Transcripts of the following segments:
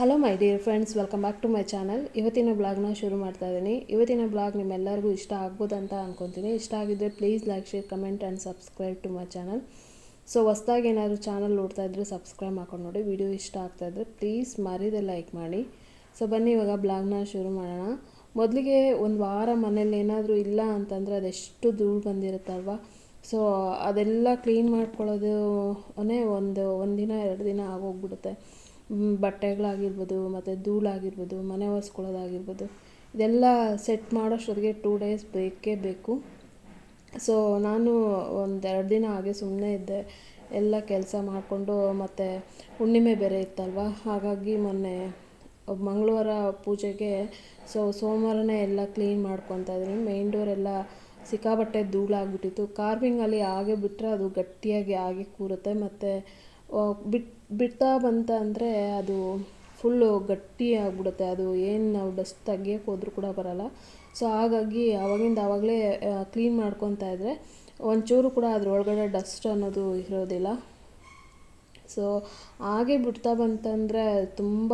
Hello my dear friends welcome back to my channel ಇವತ್ತಿನ ಬ್ಲಾಗ್ನ ಶುರು ಮಾಡ್ತಾ ಇದ್ದೀನಿ ಇವತ್ತಿನ ಬ್ಲಾಗ್ ನಿಮ್ಮೆಲ್ಲರಿಗೂ ಇಷ್ಟ ಆಗ್ಬೋದು ಅಂತ ಅನ್ಕೊತೀನಿ. ಇಷ್ಟ ಆಗಿದ್ದರೆ please like share comment and subscribe to my channel so ಹೊಸ್ದಾಗಿ ಏನಾದರೂ ಚಾನಲ್ ನೋಡ್ತಾ ಇದ್ದರೆ ಸಬ್ಸ್ಕ್ರೈಬ್ ಮಾಡ್ಕೊಂಡು ನೋಡಿ. ವಿಡಿಯೋ ಇಷ್ಟ ಆಗ್ತಾ ಇದ್ದರೆ ಪ್ಲೀಸ್ ಮರೀದೆ ಲೈಕ್ ಮಾಡಿ. ಸೊ ಬನ್ನಿ, ಇವಾಗ ಬ್ಲಾಗ್ನ ಶುರು ಮಾಡೋಣ. ಮೊದಲಿಗೆ ಒಂದು ವಾರ ಮನೇಲಿ ಏನಾದರೂ ಇಲ್ಲ ಅಂತಂದರೆ ಅದೆಷ್ಟು ಧೂಳು ಬಂದಿರುತ್ತಲ್ವ? ಸೊ ಅದೆಲ್ಲ ಕ್ಲೀನ್ ಮಾಡ್ಕೊಳ್ಳೋದು ಒಂದು, ಒಂದಿನ, ಎರಡು ದಿನ ಆಗೋಗ್ಬಿಡುತ್ತೆ. ಬಟ್ಟೆಗಳಾಗಿರ್ಬೋದು, ಮತ್ತು ಧೂಳಾಗಿರ್ಬೋದು, ಮನೆ ಒರೆಸ್ಕೊಳ್ಳೋದಾಗಿರ್ಬೋದು, ಇದೆಲ್ಲ ಸೆಟ್ ಮಾಡೋಷ್ಟೊತ್ತಿಗೆ ಟೂ ಡೇಸ್ ಬೇಕೇ ಬೇಕು. ಸೊ ನಾನು ಒಂದೆರಡು ದಿನ ಹಾಗೆ ಸುಮ್ಮನೆ ಇದ್ದೆ. ಎಲ್ಲ ಕೆಲಸ ಮಾಡಿಕೊಂಡು, ಮತ್ತು ಹುಣ್ಣಿಮೆ ಬೇರೆ ಇತ್ತಲ್ವ? ಹಾಗಾಗಿ ಮೊನ್ನೆ ಮಂಗಳವಾರ ಪೂಜೆಗೆ ಸೊ ಸೋಮವಾರನೇ ಎಲ್ಲ ಕ್ಲೀನ್ ಮಾಡ್ಕೊತಾ ಇದ್ದೀನಿ. ಮೇನ್ ಡೋರ್ ಎಲ್ಲ ಸಿಕ್ಕಾಬಟ್ಟೆ ಧೂಳಾಗ್ಬಿಟ್ಟಿತ್ತು. ಕಾರ್ವಿಂಗಲ್ಲಿ ಹಾಗೆ ಬಿಟ್ಟರೆ ಅದು ಗಟ್ಟಿಯಾಗಿ ಹಾಗೆ ಕೂರುತ್ತೆ. ಮತ್ತು ಬಿಟ್, ಬಿಡ್ತಾ ಬಂತ ಅಂದರೆ ಅದು ಫುಲ್ಲು ಗಟ್ಟಿ ಆಗಿಬಿಡುತ್ತೆ. ಅದು ಏನು ನಾವು ಡಸ್ಟ್ ತೆಗಿಯೋಕೆ ಹೋದ್ರೂ ಕೂಡ ಬರಲ್ಲ. ಸೊ ಹಾಗಾಗಿ ಆವಾಗಿಂದ ಆವಾಗಲೇ ಕ್ಲೀನ್ ಮಾಡ್ಕೊತಾ ಇದ್ದರೆ ಒಂಚೂರು ಕೂಡ ಅದರೊಳಗಡೆ ಡಸ್ಟ್ ಅನ್ನೋದು ಇರೋದಿಲ್ಲ. ಸೊ ಹಾಗೆ ಬಿಡ್ತಾ ಬಂತಂದರೆ ತುಂಬ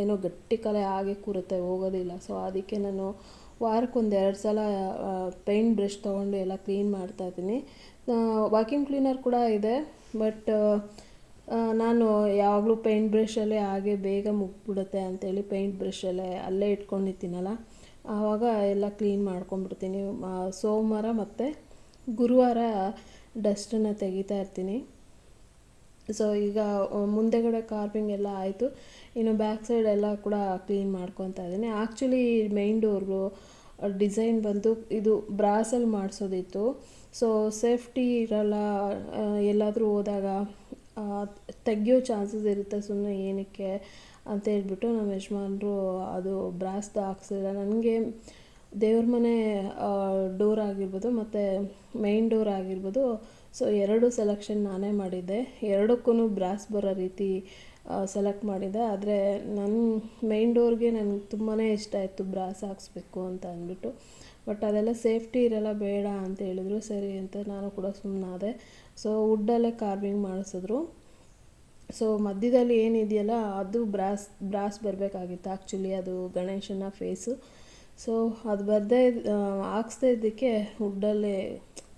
ಏನೋ ಗಟ್ಟಿ ಕಲೆ ಹಾಗೆ ಕೂರುತ್ತೆ, ಹೋಗೋದಿಲ್ಲ. ಸೊ ಅದಕ್ಕೆ ನಾನು ವಾರಕ್ಕೊಂದು ಎರಡು ಸಲ ಪೇಂಟ್ ಬ್ರಷ್ ತೊಗೊಂಡು ಎಲ್ಲ ಕ್ಲೀನ್ ಮಾಡ್ತಾ ಇದ್ದೀನಿ. ವಾಕ್ಯೂಮ್ ಕ್ಲೀನರ್ ಕೂಡ ಇದೆ. ಬಟ್ ನಾನು ಯಾವಾಗಲೂ ಪೇಂಟ್ ಬ್ರಷಲ್ಲೇ ಹಾಗೆ ಬೇಗ ಮುಗ್ಬಿಡುತ್ತೆ ಅಂತೇಳಿ ಪೇಂಟ್ ಬ್ರಷಲ್ಲೇ ಅಲ್ಲೇ ಇಟ್ಕೊಂಡಿರ್ತೀನಲ್ಲ, ಆವಾಗ ಎಲ್ಲ ಕ್ಲೀನ್ ಮಾಡ್ಕೊಂಡ್ಬಿಡ್ತೀನಿ. ಸೋಮವಾರ ಮತ್ತು ಗುರುವಾರ ಡಸ್ಟನ್ನು ತೆಗಿತಾ ಇರ್ತೀನಿ. ಸೊ ಈಗ ಮುಂದೆಗಡೆ ಕಾರ್ಪಿಂಗ್ ಎಲ್ಲ ಆಯಿತು. ಇನ್ನು ಬ್ಯಾಕ್ ಸೈಡ್ ಎಲ್ಲ ಕೂಡ ಕ್ಲೀನ್ ಮಾಡ್ಕೊತಾ ಇದ್ದೀನಿ. ಆ್ಯಕ್ಚುಲಿ ಮೈನ್ ಡೋರ್ಗು ಡಿಸೈನ್ ಬಂದು ಇದು ಬ್ರಾಸಲ್ಲಿ ಮಾಡಿಸೋದಿತ್ತು. ಸೊ ಸೇಫ್ಟಿ ಇರಲ್ಲ ಎಲ್ಲಾದರೂ ಹೋದಾಗ ತೆಗಿಯೋ ಚಾನ್ಸಸ್ ಇರುತ್ತೆ ಸುಮ್ಮನೆ ಏನಕ್ಕೆ ಅಂತ ಹೇಳ್ಬಿಟ್ಟು ನಮ್ಮ ಯಜಮಾನರು ಅದು ಬ್ರಾಸ್ದು ಹಾಕ್ಸಿಲ್ಲ. ನನಗೆ ದೇವ್ರ ಮನೆ ಡೋರ್ ಆಗಿರ್ಬೋದು ಮತ್ತು ಮೈನ್ ಡೋರ್ ಆಗಿರ್ಬೋದು. ಸೊ ಎರಡು ಸೆಲೆಕ್ಷನ್ ನಾನೇ ಮಾಡಿದ್ದೆ. ಎರಡಕ್ಕೂ ಬ್ರಾಸ್ ಬರೋ ರೀತಿ ಸೆಲೆಕ್ಟ್ ಮಾಡಿದೆ. ಆದರೆ ನನ್ನ ಮೈನ್ ಡೋರ್ಗೆ ನನಗೆ ತುಂಬಾ ಇಷ್ಟ ಆಯಿತು ಬ್ರಾಸ್ ಹಾಕ್ಸ್ಬೇಕು ಅಂತ ಅಂದ್ಬಿಟ್ಟು. ಬಟ್ ಅದೆಲ್ಲ ಸೇಫ್ಟಿ ಇರಲ್ಲ, ಬೇಡ ಅಂತ ಹೇಳಿದ್ರು. ಸರಿ ಅಂತ ನಾನು ಕೂಡ ಸುಮ್ಮನಾದೆ ಸೊ ವುಡ್ಡಲ್ಲೇ ಕಾರ್ವಿಂಗ್ ಮಾಡಿಸಿದ್ರು. ಸೊ ಮಧ್ಯದಲ್ಲಿ ಏನಿದೆಯಲ್ಲ, ಅದು ಬ್ರಾಸ್ ಬ್ರಾಸ್ ಬರಬೇಕಾಗಿತ್ತು. ಆ್ಯಕ್ಚುಲಿ ಅದು ಗಣೇಶನ ಫೇಸು ಸೊ ಅದು ಬರದೇ ಹಾಕ್ಸ್ದೇ ಇದ್ದಕ್ಕೆ ವುಡ್ಡಲ್ಲೇ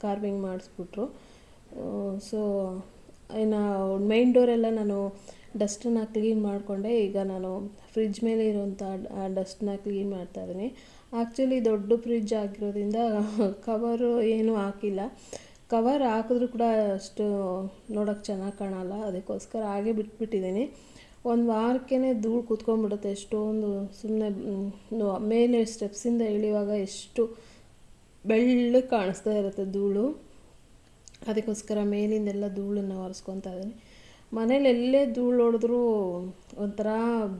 ಕಾರ್ವಿಂಗ್ ಮಾಡಿಸ್ಬಿಟ್ರು. ಸೊ ಇನ್ನು ಮೈನ್ ಡೋರೆಲ್ಲ ನಾನು ಡಸ್ಟನ್ನು ಕ್ಲೀನ್ ಮಾಡಿಕೊಂಡೆ. ಈಗ ನಾನು ಫ್ರಿಜ್ ಮೇಲೆ ಇರುವಂಥ ಡಸ್ಟನ್ನ ಕ್ಲೀನ್ ಮಾಡ್ತಾ ಇದ್ದೀನಿ. ಆ್ಯಕ್ಚುಲಿ ದೊಡ್ಡ ಫ್ರಿಜ್ ಆಗಿರೋದ್ರಿಂದ ಕವರು ಏನೂ ಹಾಕಿಲ್ಲ. ಕವರ್ ಹಾಕಿದ್ರೂ ಕೂಡ ಅಷ್ಟು ನೋಡೋಕ್ಕೆ ಚೆನ್ನಾಗಿ ಕಾಣಲ್ಲ. ಅದಕ್ಕೋಸ್ಕರ ಹಾಗೆ ಬಿಟ್ಬಿಟ್ಟಿದ್ದೀನಿ. ಒಂದು ವಾರಕ್ಕೇ ಧೂಳು ಕೂತ್ಕೊಂಡ್ಬಿಡುತ್ತೆ. ಎಷ್ಟೊಂದು ಸುಮ್ಮನೆ ಮೇಲೆ ಸ್ಟೆಪ್ಸಿಂದ ಇಳಿಯುವಾಗ ಎಷ್ಟು ಬೆಳ್ಳಗೆ ಕಾಣಿಸ್ತಾ ಇರುತ್ತೆ ಧೂಳು. ಅದಕ್ಕೋಸ್ಕರ ಮೇಲಿಂದೆಲ್ಲ ಧೂಳನ್ನು ಒರೆಸ್ಕೊತಾ ಇದ್ದೀನಿ. ಮನೇಲಿ ಎಲ್ಲೇ ಧೂಳು ಹೊಡೆದ್ರೂ ಒಂಥರ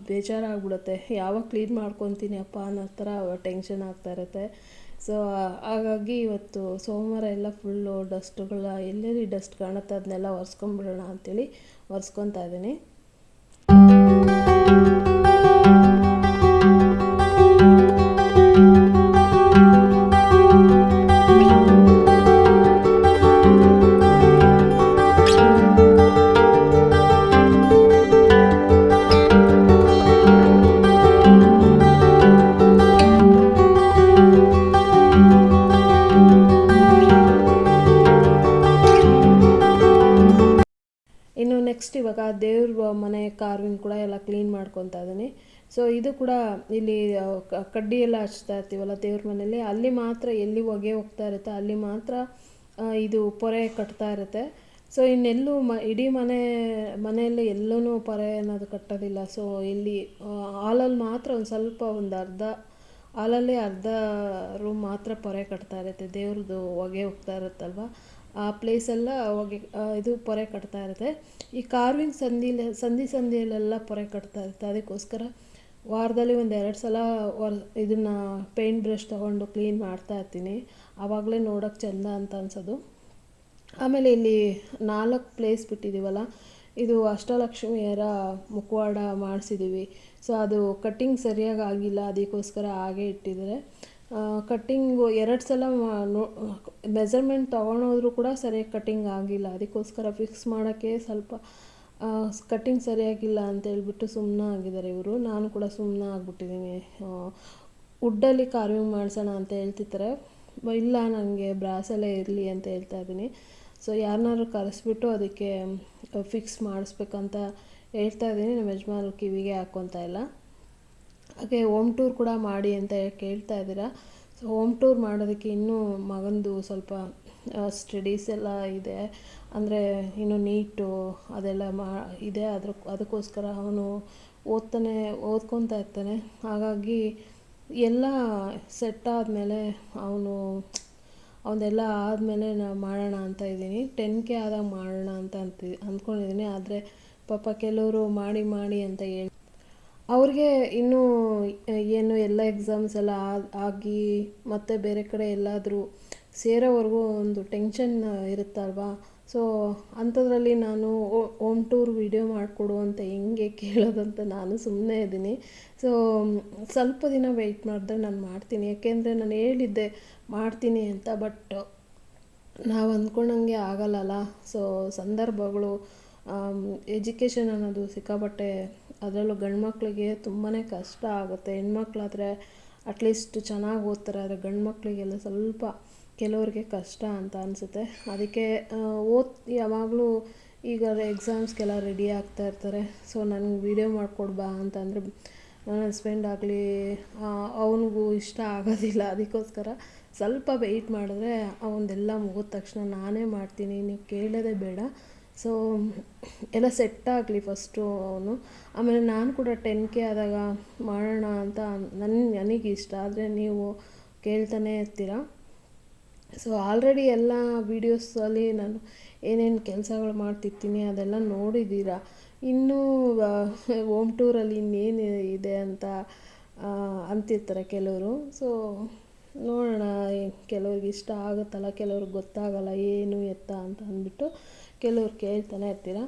ಬೇಜಾರಾಗ್ಬಿಡುತ್ತೆ. ಯಾವಾಗ ಕ್ಲೀನ್ ಮಾಡ್ಕೊತೀನಿ ಅಪ್ಪ ಅನ್ನೋ ಥರ ಟೆನ್ಷನ್ ಆಗ್ತಾ ಇರುತ್ತೆ. ಸೊ ಹಾಗಾಗಿ ಇವತ್ತು ಸೋಮವಾರ ಎಲ್ಲ ಫುಲ್ಲು ಡಸ್ಟುಗಳ ಎಲ್ಲೆಲ್ಲಿ ಡಸ್ಟ್ ಕಾಣುತ್ತೆ ಅದನ್ನೆಲ್ಲ ಒರೆಸ್ಕೊಂಬಿಡೋಣ ಅಂಥೇಳಿ ಒರೆಸ್ಕೊತಾ ಇದ್ದೀನಿ. ದೇವ್ರ ಮನೆ ಕಾರ್ವಿಂಗ್ ಕೂಡ ಎಲ್ಲ ಕ್ಲೀನ್ ಮಾಡ್ಕೊತಾ ಇದ್ದೀನಿ. ಸೊ ಇದು ಕೂಡ ಇಲ್ಲಿ ಕಡ್ಡಿ ಎಲ್ಲ ಹಚ್ತಾ ಇರ್ತೀವಲ್ಲ ದೇವ್ರ ಮನೆಯಲ್ಲಿ, ಅಲ್ಲಿ ಮಾತ್ರ ಎಲ್ಲಿ ಹೊಗೆ ಹೋಗ್ತಾ ಇರುತ್ತೆ, ಅಲ್ಲಿ ಮಾತ್ರ ಇದು ಪೊರೆ ಕಟ್ತಾ ಇರುತ್ತೆ. ಸೊ ಇನ್ನೆಲ್ಲೂ ಮ, ಇಡೀ ಮನೆ, ಮನೆಯಲ್ಲಿ ಎಲ್ಲೂ ಪೊರೆ ಅನ್ನೋದು ಕಟ್ಟೋದಿಲ್ಲ. ಸೊ ಇಲ್ಲಿ ಹಾಲಲ್ಲಿ ಮಾತ್ರ ಒಂದು ಸ್ವಲ್ಪ ಒಂದು ಅರ್ಧ ಹಾಲಲ್ಲಿ ಅರ್ಧ ರೂಮ್ ಮಾತ್ರ ಪೊರೆ ಕಟ್ತಾ ಇರುತ್ತೆ. ದೇವ್ರದ್ದು ಹೊಗೆ ಹೋಗ್ತಾ ಇರುತ್ತಲ್ವ? ಆ ಪ್ಲೇಸೆಲ್ಲ ಹೊಗೆ ಇದು ಪೊರೆ ಕಟ್ತಾ ಇರುತ್ತೆ. ಈ ಕಾರ್ವಿಂಗ್ ಸಂದಿಲಿ, ಸಂಧಿ ಸಂಧಿಯಲ್ಲೆಲ್ಲ ಪೊರೆ ಕಟ್ತಾ ಇರುತ್ತೆ. ಅದಕ್ಕೋಸ್ಕರ ವಾರದಲ್ಲಿ ಒಂದು ಎರಡು ಸಲ ವರ್, ಇದನ್ನು ಪೇಂಟ್ ಬ್ರಷ್ ತೊಗೊಂಡು ಕ್ಲೀನ್ ಮಾಡ್ತಾ ಇರ್ತೀನಿ. ಆವಾಗಲೇ ನೋಡೋಕ್ಕೆ ಚೆಂದ ಅಂತ ಅನ್ಸೋದು. ಆಮೇಲೆ ಇಲ್ಲಿ ನಾಲ್ಕು ಪ್ಲೇಸ್ ಬಿಟ್ಟಿದ್ದೀವಲ್ಲ ಇದು ಅಷ್ಟಲಕ್ಷ್ಮಿಯರ ಮುಖವಾಡ ಮಾಡಿಸಿದ್ದೀವಿ ಸೊ ಅದು ಕಟ್ಟಿಂಗ್ ಸರಿಯಾಗಿ ಆಗಿಲ್ಲ, ಅದಕ್ಕೋಸ್ಕರ ಹಾಗೆ ಇಟ್ಟಿದ್ದಾರೆ. ಕಟ್ಟಿಂಗು ಎರಡು ಸಲ ನೋ ಮೆಸರ್ಮೆಂಟ್ ತೊಗೊಂಡೋದ್ರೂ ಕೂಡ ಸರಿಯಾಗಿ ಕಟ್ಟಿಂಗ್ ಆಗಿಲ್ಲ. ಅದಕ್ಕೋಸ್ಕರ ಫಿಕ್ಸ್ ಮಾಡೋಕ್ಕೆ ಸ್ವಲ್ಪ ಕಟ್ಟಿಂಗ್ ಸರಿಯಾಗಿಲ್ಲ ಅಂತ ಹೇಳ್ಬಿಟ್ಟು ಸುಮ್ಮನೆ ಆಗಿದ್ದಾರೆ ಇವರು. ನಾನು ಕೂಡ ಸುಮ್ಮನೆ ಆಗ್ಬಿಟ್ಟಿದ್ದೀನಿ. ವುಡ್ಡಲ್ಲಿ ಕಾರ್ವಿಂಗ್ ಮಾಡಿಸೋಣ ಅಂತ ಹೇಳ್ತಿರ್ತಾರೆ. ಇಲ್ಲ ನನಗೆ ಬ್ರಾಸಲ್ಲೇ ಇರಲಿ ಅಂತ ಹೇಳ್ತಾ ಇದ್ದೀನಿ. ಸೊ ಯಾರನ್ನಾದ್ರು ಕರೆಸ್ಬಿಟ್ಟು ಅದಕ್ಕೆ ಫಿಕ್ಸ್ ಮಾಡಿಸ್ಬೇಕಂತ ಹೇಳ್ತಾ ಇದ್ದೀನಿ, ನಮ್ಮ ಯಜಮಾನ್ರು ಕಿವಿಗೆ ಹಾಕ್ಕೊತಾ ಇಲ್ಲ. ಹಾಗೆ ಹೋಮ್ ಟೂರ್ ಕೂಡ ಮಾಡಿ ಅಂತ ಕೇಳ್ತಾ ಇದ್ದೀರಾ. ಸೊ ಹೋಮ್ ಟೂರ್ ಮಾಡೋದಕ್ಕೆ ಇನ್ನೂ ಮಗನದು ಸ್ವಲ್ಪ ಸ್ಟಡೀಸ್ ಎಲ್ಲ ಇದೆ. ಅಂದರೆ ಇನ್ನು ನೀಟು ಅದೆಲ್ಲ ಮಾ, ಇದೆ. ಅದ್ರ, ಅದಕ್ಕೋಸ್ಕರ ಅವನು ಓದ್ತಾನೆ ಓದ್ಕೊತಾ ಇರ್ತಾನೆ. ಹಾಗಾಗಿ ಎಲ್ಲ ಸೆಟ್ ಆದಮೇಲೆ ಅವನು, ಅವನ್ನೆಲ್ಲ ಆದಮೇಲೆ ನಾನು ಮಾಡೋಣ ಅಂತ ಇದ್ದೀನಿ. ಟೆನ್ ಕೆ ಆದಾಗ ಮಾಡೋಣ ಅಂತ ಅಂತಿ, ಅಂದ್ಕೊಂಡಿದ್ದೀನಿ. ಆದರೆ ಪಾಪ ಕೆಲವರು ಮಾಡಿ ಮಾಡಿ ಅಂತ ಹೇಳಿ. ಅವ್ರಿಗೆ ಇನ್ನೂ ಏನು ಎಲ್ಲ ಎಕ್ಸಾಮ್ಸ್ ಎಲ್ಲ ಆಗಿ ಮತ್ತೆ ಬೇರೆ ಕಡೆ ಎಲ್ಲಾದರೂ ಸೇರೋವರೆಗೂ ಒಂದು ಟೆನ್ಷನ್ ಇರುತ್ತಲ್ವಾ? ಸೊ ಅಂಥದ್ರಲ್ಲಿ ನಾನು ಓಮ್ ಟೂರ್ ವಿಡಿಯೋ ಮಾಡಿಕೊಡು ಅಂತ ಹೆಂಗೆ ಕೇಳೋದಂತ ನಾನು ಸುಮ್ಮನೆ ಇದ್ದೀನಿ. ಸೊ ಸ್ವಲ್ಪ ದಿನ ವೆಯ್ಟ್ ಮಾಡಿದ್ರೆ ನಾನು ಮಾಡ್ತೀನಿ. ಯಾಕೆಂದರೆ ನಾನು ಹೇಳಿದ್ದೆ ಮಾಡ್ತೀನಿ ಅಂತ ಬಟ್ ನಾವು ಅಂದ್ಕೊಂಡಂಗೆ ಆಗಲ್ಲಲ್ಲ. ಸೊ ಸಂದರ್ಭಗಳು ಎಜುಕೇಷನ್ ಅನ್ನೋದು ಸಿಕ್ಕಾಪಟ್ಟೆ ಅದರಲ್ಲೂ ಗಂಡು ಮಕ್ಕಳಿಗೆ ತುಂಬಾ ಕಷ್ಟ ಆಗುತ್ತೆ. ಹೆಣ್ಮಕ್ಳಾದರೆ ಅಟ್ಲೀಸ್ಟ್ ಚೆನ್ನಾಗಿ ಓದ್ತಾರೆ, ಆದರೆ ಗಂಡು ಮಕ್ಕಳಿಗೆಲ್ಲ ಸ್ವಲ್ಪ ಕೆಲವ್ರಿಗೆ ಕಷ್ಟ ಅಂತ ಅನಿಸುತ್ತೆ. ಅದಕ್ಕೆ ಓದ್, ಯಾವಾಗಲೂ ಈಗ ಎಕ್ಸಾಮ್ಸ್ಗೆಲ್ಲ ರೆಡಿ ಆಗ್ತಾ ಇರ್ತಾರೆ. ಸೊ ನನಗೆ ವೀಡಿಯೋ ಮಾಡಿಕೊಡ್ಬಾ ಅಂತಂದರೆ ನನ್ನ ಹಸ್ಬೆಂಡ್ ಆಗಲಿ ಅವನಿಗೂ ಇಷ್ಟ ಆಗೋದಿಲ್ಲ. ಅದಕ್ಕೋಸ್ಕರ ಸ್ವಲ್ಪ ವೆಯ್ಟ್ ಮಾಡಿದ್ರೆ ಅವನದೆಲ್ಲ ಮುಗಿದ ತಕ್ಷಣ ನಾನೇ ಮಾಡ್ತೀನಿ. ನೀವು ಕೇಳೋದೇ ಬೇಡ. ಸೊ ಎಲ್ಲ ಸೆಟ್ ಆಗಲಿ ಫಸ್ಟು ಅವನು. ಆಮೇಲೆ ನಾನು ಕೂಡ ಟೆನ್ ಕೆ ಆದಾಗ ಮಾಡೋಣ ಅಂತ ನನ್ನ ನನಗೆ ಇಷ್ಟ. ಆದರೆ ನೀವು ಕೇಳ್ತಾನೆ ಇರ್ತೀರ. ಸೊ ಆಲ್ರೆಡಿ ಎಲ್ಲ ವೀಡಿಯೋಸಲ್ಲಿ ನಾನು ಏನೇನು ಕೆಲಸಗಳು ಮಾಡ್ತಿರ್ತೀನಿ ಅದೆಲ್ಲ ನೋಡಿದ್ದೀರ ಇನ್ನೂ ಹೋಮ್ ಟೂರಲ್ಲಿ ಇನ್ನೇನು ಇದೆ ಅಂತ ಅಂತಿರ್ತಾರೆ ಕೆಲವರು. ಸೊ ನೋಡೋಣ ಕೆಲವ್ರಿಗೆ ಇಷ್ಟ ಆಗುತ್ತಲ್ಲ, ಕೆಲವ್ರಿಗೆ ಗೊತ್ತಾಗಲ್ಲ, ಏನು ಎತ್ತ ಅಂತ ಅಂದ್ಬಿಟ್ಟು ಕೆಲವ್ರು ಕೇಳ್ತಾನೆ ಇರ್ತೀರ?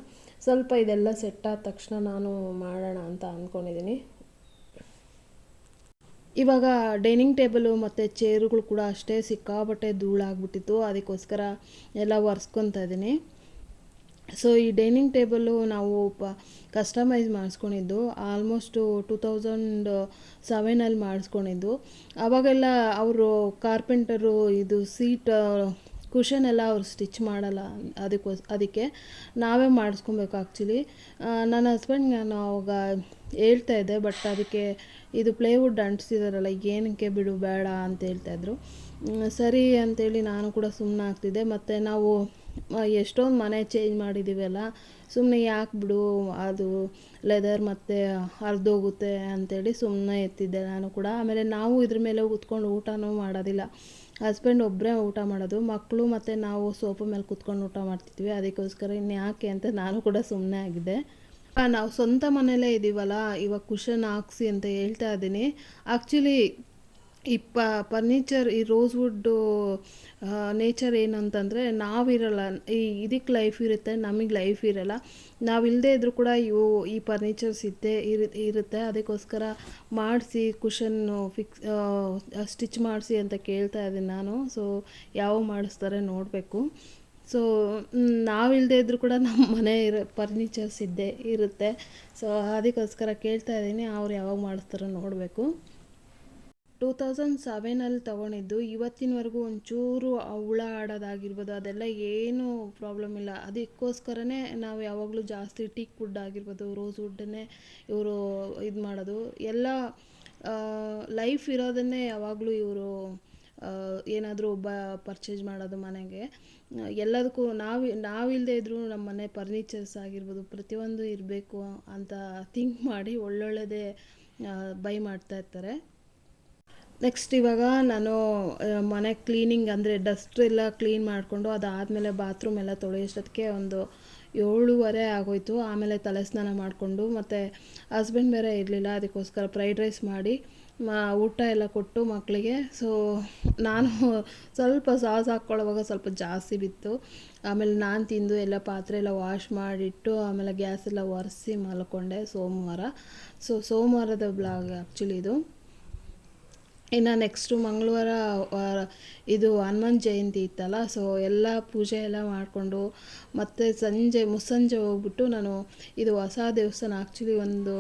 ಸ್ವಲ್ಪ ಇದೆಲ್ಲ ಸೆಟ್ ಆದ ತಕ್ಷಣ ನಾನು ಮಾಡೋಣ ಅಂತ ಅಂದ್ಕೊಂಡಿದ್ದೀನಿ ಇವಾಗ ಡೈನಿಂಗ್ ಟೇಬಲು ಮತ್ತು ಚೇರುಗಳು ಕೂಡ ಅಷ್ಟೇ ಸಿಕ್ಕಾಪಟ್ಟೆ ಧೂಳಾಗ್ಬಿಟ್ಟಿತ್ತು ಅದಕ್ಕೋಸ್ಕರ ಎಲ್ಲ ಒರೆಸ್ಕೊತಾ ಇದ್ದೀನಿ. ಸೊ ಈ ಡೈನಿಂಗ್ ಟೇಬಲು ನಾವು ಪ ಕಸ್ಟಮೈಸ್ ಮಾಡಿಸ್ಕೊಂಡಿದ್ದು. ಆಲ್ಮೋಸ್ಟು ಟೂ ತೌಸಂಡ್ ಸೆವೆನಲ್ಲಿ ಮಾಡಿಸ್ಕೊಂಡಿದ್ದು. ಅವಾಗೆಲ್ಲ ಅವರು ಕಾರ್ಪೆಂಟರು ಇದು ಸೀಟ್ ಕುಷನ್ ಎಲ್ಲ ಅವ್ರು ಸ್ಟಿಚ್ ಮಾಡಲ್ಲ ಅದಕ್ಕೋಸ್, ಅದಕ್ಕೆ ನಾವೇ ಮಾಡಿಸ್ಕೊಬೇಕು ಆ್ಯಕ್ಚುಲಿ ನನ್ನ ಹಸ್ಬೆಂಡ್ ನಾನು ಅವಾಗ ಹೇಳ್ತಾ ಇದ್ದೆ ಬಟ್ ಅದಕ್ಕೆ ಇದು ಪ್ಲೇವುಡ್ ಅಂಟಿಸಿದಾರಲ್ಲ, ಏನಕ್ಕೆ ಬಿಡು ಬೇಡ ಅಂತ ಹೇಳ್ತಾಯಿದ್ರು ಸರಿ ಅಂತೇಳಿ ನಾನು ಕೂಡ ಸುಮ್ಮನೆ ಆಗ್ತಿದ್ದೆ, ಮತ್ತು ನಾವು ಎಷ್ಟೊಂದು ಮನೆ ಚೇಂಜ್ ಮಾಡಿದ್ದೀವಲ್ಲ ಸುಮ್ಮನೆ ಯಾಕೆ ಬಿಡು, ಅದು ಲೆದರ್ ಮತ್ತು ಹರಿದೋಗುತ್ತೆ ಅಂತೇಳಿ ಸುಮ್ಮನೆ ಎತ್ತಿದ್ದೆ ನಾನು ಕೂಡ. ಆಮೇಲೆ ನಾವು ಇದ್ರ ಮೇಲೆ ಕೂತ್ಕೊಂಡು ಊಟನೂ ಮಾಡೋದಿಲ್ಲ. ಹಸ್ಬೆಂಡ್ ಒಬ್ಬರೇ ಊಟ ಮಾಡೋದು ಮಕ್ಕಳು ಮತ್ತು ನಾವು ಸೋಫಾ ಮೇಲೆ ಕೂತ್ಕೊಂಡು ಊಟ ಮಾಡ್ತಿದ್ವಿ. ಅದಕ್ಕೋಸ್ಕರ ಇನ್ನು ಯಾಕೆ ಅಂತ ನಾನು ಕೂಡ ಸುಮ್ಮನೆ ಆಗಿದೆ ನಾವು ಸ್ವಂತ ಮನೆಯಲ್ಲೇ ಇದ್ದೀವಲ್ಲ ಇವಾಗ ಕುಷನ್ ಹಾಕ್ಸಿ ಅಂತ ಹೇಳ್ತಾ ಇದ್ದೀನಿ. ಆ್ಯಕ್ಚುಲಿ ಈ ಪ ಫರ್ನಿಚರ್ ಈ ರೋಸ್ವುಡ್ಡು ನೇಚರ್ ಏನಂತಂದರೆ ನಾವಿರಲ್ಲ. ಈ ಇದಕ್ಕೆ ಲೈಫ್ ಇರುತ್ತೆ, ನಮಗೆ ಲೈಫ್ ಇರಲ್ಲ. ನಾವಿಲ್ಲದೆ ಇದ್ರೂ ಕೂಡ ಇವು, ಈ ಫರ್ನಿಚರ್ಸ್ ಇದ್ದೇ ಇರು, ಇರುತ್ತೆ. ಅದಕ್ಕೋಸ್ಕರ ಮಾಡಿಸಿ ಕುಷನ್ನು ಫಿಕ್ಸ್ ಸ್ಟಿಚ್ ಮಾಡಿಸಿ ಅಂತ ಕೇಳ್ತಾ ಇದ್ದೀನಿ ನಾನು. ಸೊ ಯಾವ ಮಾಡಿಸ್ತಾರೆ ನೋಡಬೇಕು. ಸೊ ನಾವಿಲ್ಲದೆ ಇದ್ರೂ ಕೂಡ ನಮ್ಮ ಮನೆ ಇರೋ ಫರ್ನಿಚರ್ಸ್ ಇದ್ದೇ ಇರುತ್ತೆ. ಸೊ ಅದಕ್ಕೋಸ್ಕರ ಕೇಳ್ತಾ ಇದ್ದೀನಿ, ಅವ್ರು ಯಾವಾಗ ಮಾಡಿಸ್ತಾರೋ ನೋಡಬೇಕು. ಟೂ ತೌಸಂಡ್ ಸೆವೆನಲ್ಲಿ ತೊಗೊಂಡಿದ್ದು, ಇವತ್ತಿನವರೆಗೂ ಒಂಚೂರು ಹುಳ ಆಡೋದಾಗಿರ್ಬೋದು, ಅದೆಲ್ಲ ಏನೂ ಪ್ರಾಬ್ಲಮ್ ಇಲ್ಲ. ಅದಕ್ಕೋಸ್ಕರನೇ ನಾವು ಯಾವಾಗಲೂ ಜಾಸ್ತಿ ಟೀಕ್ ವುಡ್ ಆಗಿರ್ಬೋದು ರೋಸ್ ವುಡ್ಡನ್ನೇ ಇವರು ಇದು ಮಾಡೋದು. ಎಲ್ಲ ಲೈಫ್ ಇರೋದನ್ನೇ ಯಾವಾಗಲೂ ಇವರು ಏನಾದರೂ ಒಬ್ಬ ಪರ್ಚೇಸ್ ಮಾಡೋದು ಮನೆಗೆ. ಎಲ್ಲದಕ್ಕೂ ನಾವು ನಾವಿಲ್ಲದೆ ಇದ್ದರೂ ನಮ್ಮ ಮನೆ ಫರ್ನಿಚರ್ಸ್ ಆಗಿರ್ಬೋದು, ಪ್ರತಿಯೊಂದು ಇರಬೇಕು ಅಂತ ಥಿಂಕ್ ಮಾಡಿ ಒಳ್ಳೊಳ್ಳೆಯದೇ ಬೈ ಮಾಡ್ತಾ ಇರ್ತಾರೆ. ನೆಕ್ಸ್ಟ್ ಇವಾಗ ನಾನು ಮನೆ ಕ್ಲೀನಿಂಗ್ ಅಂದರೆ ಡಸ್ಟ್ ಎಲ್ಲ ಕ್ಲೀನ್ ಮಾಡಿಕೊಂಡು ಅದಾದಮೇಲೆ ಬಾತ್ರೂಮ್ ಎಲ್ಲ ತೊಳೆಯೋಷ್ಟೊತ್ತಿಗೆ ಒಂದು ಏಳುವರೆ ಆಗೋಯಿತು. ಆಮೇಲೆ ತಲೆ ಸ್ನಾನ ಮಾಡಿಕೊಂಡು ಮತ್ತು ಹಸ್ಬೆಂಡ್ ಬೇರೆ ಇರಲಿಲ್ಲ, ಅದಕ್ಕೋಸ್ಕರ ಫ್ರೈಡ್ ರೈಸ್ ಮಾಡಿ ಮಾ ಊಟ ಎಲ್ಲ ಕೊಟ್ಟು ಮಕ್ಕಳಿಗೆ ಸೊ ನಾನು ಸ್ವಲ್ಪ ಸಾಸ್ ಹಾಕ್ಕೊಳ್ಳೋವಾಗ ಸ್ವಲ್ಪ ಜಾಸ್ತಿ ಬಿತ್ತು. ಆಮೇಲೆ ನಾನು ತಿಂದು ಎಲ್ಲ ಪಾತ್ರೆ ಎಲ್ಲ ವಾಶ್ ಮಾಡಿಟ್ಟು ಆಮೇಲೆ ಗ್ಯಾಸ್ ಎಲ್ಲ ಒರೆಸಿ ಮಲ್ಕೊಂಡೆ ಸೋಮವಾರ. ಸೊ ಸೋಮವಾರದ ಬ್ಲಾಗ್ ಆ್ಯಕ್ಚುಲಿ ಇದು. ಇನ್ನು ನೆಕ್ಸ್ಟು ಮಂಗಳವಾರ ಇದು ಹನುಮಾನ್ ಜಯಂತಿ ಇತ್ತಲ್ಲ ಸೊ ಎಲ್ಲ ಪೂಜೆ ಎಲ್ಲ ಮಾಡಿಕೊಂಡು, ಮತ್ತು ಸಂಜೆ, ಮುಸ್ಸಂಜೆ ಹೋಗ್ಬಿಟ್ಟು ನಾನು ಇದು ಹೊಸ ದೇವಸ್ಥಾನ ಆ್ಯಕ್ಚುಲಿ ಒಂದು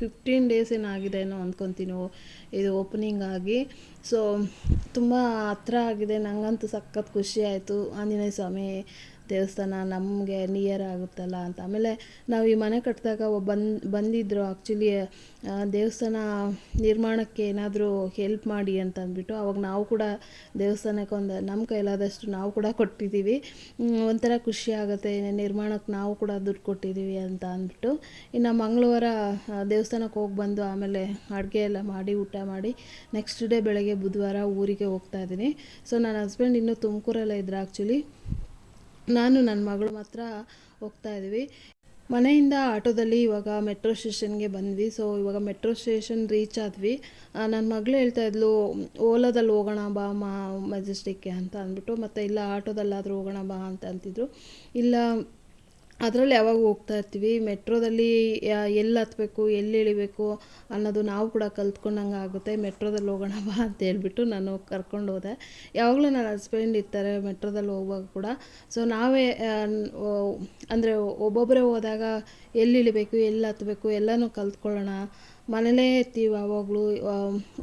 ಫಿಫ್ಟೀನ್ ಡೇಸ್ ಏನಾಗಿದೆ ಏನೋ ಅಂದ್ಕೊತೀನಿ ಇದು ಓಪನಿಂಗ್ ಆಗಿ. ಸೊ ತುಂಬ ಹತ್ರ ಆಗಿದೆ ನನಗಂತೂ ಸಖತ್ ಖುಷಿ ಆಯಿತು. ಆಂಜನೇಯ ಸ್ವಾಮಿ ದೇವಸ್ಥಾನ ನಮಗೆ ನಿಯರ್ ಆಗುತ್ತಲ್ಲ ಅಂತ. ಆಮೇಲೆ ನಾವು ಈ ಮನೆ ಕಟ್ಟಿದಾಗ ಬಂದು ಬಂದಿದ್ದರು ಆ್ಯಕ್ಚುಲಿ ದೇವಸ್ಥಾನ ನಿರ್ಮಾಣಕ್ಕೆ ಏನಾದರೂ ಹೆಲ್ಪ್ ಮಾಡಿ ಅಂತ ಅಂದ್ಬಿಟ್ಟು ಅವಾಗ ನಾವು ಕೂಡ ದೇವಸ್ಥಾನಕ್ಕೆ ಒಂದು ನಮ್ಮ ಕೈಲಾದಷ್ಟು ನಾವು ಕೂಡ ಕೊಟ್ಟಿದ್ದೀವಿ ಒಂಥರ ಖುಷಿ ಆಗುತ್ತೆ ನಿರ್ಮಾಣಕ್ಕೆ ನಾವು ಕೂಡ ದುಡ್ಡು ಕೊಟ್ಟಿದ್ದೀವಿ ಅಂತ ಅಂದ್ಬಿಟ್ಟು. ಇನ್ನು ಮಂಗಳವಾರ ದೇವಸ್ಥಾನಕ್ಕೆ ಹೋಗಿ ಬಂದು ಆಮೇಲೆ ಅಡುಗೆ ಎಲ್ಲ ಮಾಡಿ, ಊಟ ಮಾಡಿ ನೆಕ್ಸ್ಟ್ ಡೇ ಬೆಳಗ್ಗೆ ಬುಧವಾರ ಊರಿಗೆ ಹೋಗ್ತಾ ಇದ್ದೀನಿ. ಸೊ ನನ್ನ ಹಸ್ಬೆಂಡ್ ಇನ್ನೂ ತುಮಕೂರಲ್ಲೇ ಇದ್ರು ಆ್ಯಕ್ಚುಲಿ ನಾನು ನನ್ನ ಮಗಳು ಮಾತ್ರ ಹೋಗ್ತಾ ಇದ್ವಿ. ಮನೆಯಿಂದ ಆಟೋದಲ್ಲಿ ಇವಾಗ ಮೆಟ್ರೋ ಸ್ಟೇಷನ್ಗೆ ಬಂದ್ವಿ. ಸೊ ಇವಾಗ ಮೆಟ್ರೋ ಸ್ಟೇಷನ್ ರೀಚ್ ಆದ್ವಿ. ನನ್ನ ಮಗಳು ಹೇಳ್ತಾ ಇದ್ಲು, ಓಲಾದಲ್ಲಿ ಹೋಗೋಣ ಬಾ ಮಾ ಮೆಜೆಸ್ಟಿಕ್ಗೆ ಅಂತ ಅಂದ್ಬಿಟ್ಟು. ಮತ್ತು ಇಲ್ಲ, ಆಟೋದಲ್ಲಾದರೂ ಹೋಗೋಣ ಬಾ ಅಂತ ಅಂತಿದ್ರು. ಇಲ್ಲ ಅದರಲ್ಲಿ ಯಾವಾಗ ಹೋಗ್ತಾ ಇರ್ತೀವಿ? ಮೆಟ್ರೋದಲ್ಲಿ ಎಲ್ಲಿ ಹತ್ಬೇಕು, ಎಲ್ಲಿ ಇಳಿಬೇಕು ಅನ್ನೋದು ನಾವು ಕೂಡ ಕಲ್ತ್ಕೊಂಡಂಗೆ ಆಗುತ್ತೆ. ಮೆಟ್ರೋದಲ್ಲಿ ಹೋಗೋಣ ಬಾ ಅಂತ ಹೇಳ್ಬಿಟ್ಟು ನಾನು ಕರ್ಕೊಂಡು ಹೋದೆ. ಯಾವಾಗಲೂ ನನ್ನ ಹಸ್ಬೆಂಡ್ ಇರ್ತಾರೆ ಮೆಟ್ರೋದಲ್ಲಿ ಹೋಗುವಾಗ ಕೂಡ. ಸೊ ನಾವೇ ಅಂದರೆ ಒಬ್ಬೊಬ್ಬರೇ ಹೋದಾಗ ಎಲ್ಲಿ ಇಳಿಬೇಕು, ಎಲ್ಲಿ ಹತ್ಬೇಕು ಎಲ್ಲನೂ ಕಲ್ತ್ಕೊಳ್ಳೋಣ. ಮನೇಲೇ ಇರ್ತೀವಿ ಯಾವಾಗಲೂ.